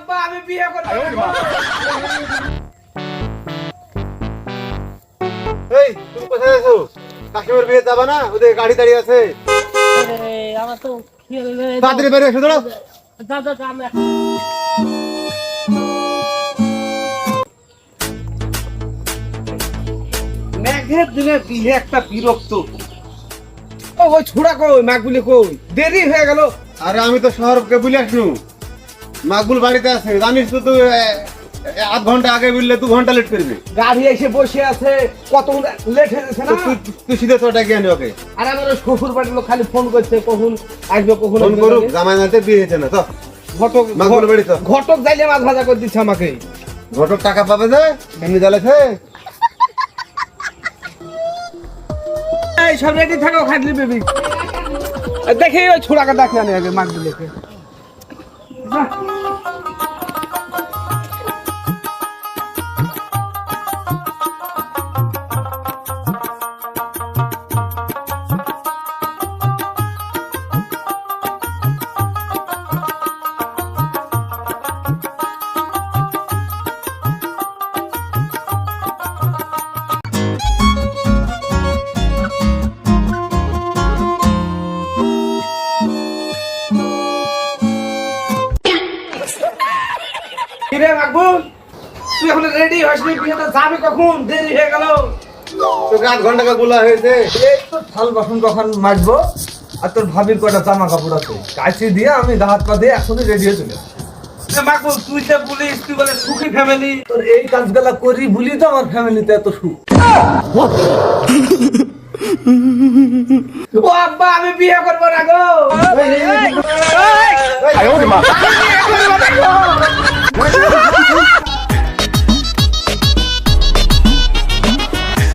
আব্বা আমি বিয়ে করব। এই তুমি কোথায় আছো? কাকিমার বিয়ে যাবা না? ওদের গাড়ি দাঁড়িয়ে আছে। আমার তো তাড়াতাড়ি বেরিয়ে এসো দাঁড়াও। দাদা আমরা মেঘের দিনে বিয়ে একটা বিরক্ত। ও ওই ছোড়া কই মাগুলি কই? দেরি হয়ে গেল। আরে আমি তো শহরকে বলে আসনু। মাকবুল বাড়িতে আছে। জানিস তো তুই আধ ঘণ্টা আগে বললে দু ঘণ্টা লেট করবি। গাড়ি এসে বসে আছে কত লেট হয়ে গেছে না? তুই তুই সিধে তো ডাকি আনি ওকে। আর আমার শ্বশুর বাড়ির লোক খালি ফোন করছে কখন আসবে কখন ফোন করুক বলে। জামাই নাতে বিয়ে হয়েছে না তো ঘটক মাগুর বাড়ি তো। ঘটক যাইলে মাছ ভাজা করে দিচ্ছে আমাকে। ঘটক টাকা পাবে যে এমনি জ্বালাছে এই সব রেডি থাকো খাটলি বেবি দেখে ওই ছোড়াকে দেখে আনি আগে 你看 কিরে মাকবুল তুই এখন রেডি হসনি বিয়েতে যাবে কখন দেরি হয়ে গেল তোকে আধ ঘণ্টা বলা হয়েছে এই তো থাল বাসন কখন মাজবো আর তোর ভাবির কটা জামা কাপড় আছে কাছে দিয়ে আমি হাত পা দিয়ে এখনই রেডি হয়ে চলে মাকবুল তুই যে বলিস তুই বলে সুখী ফ্যামিলি তোর এই কাজগুলা করি বলি তো আমার ফ্যামিলিতে এত সুখ ও আব্বা আমি বিয়ে করব না গো আমি বিয়ে করব না গো।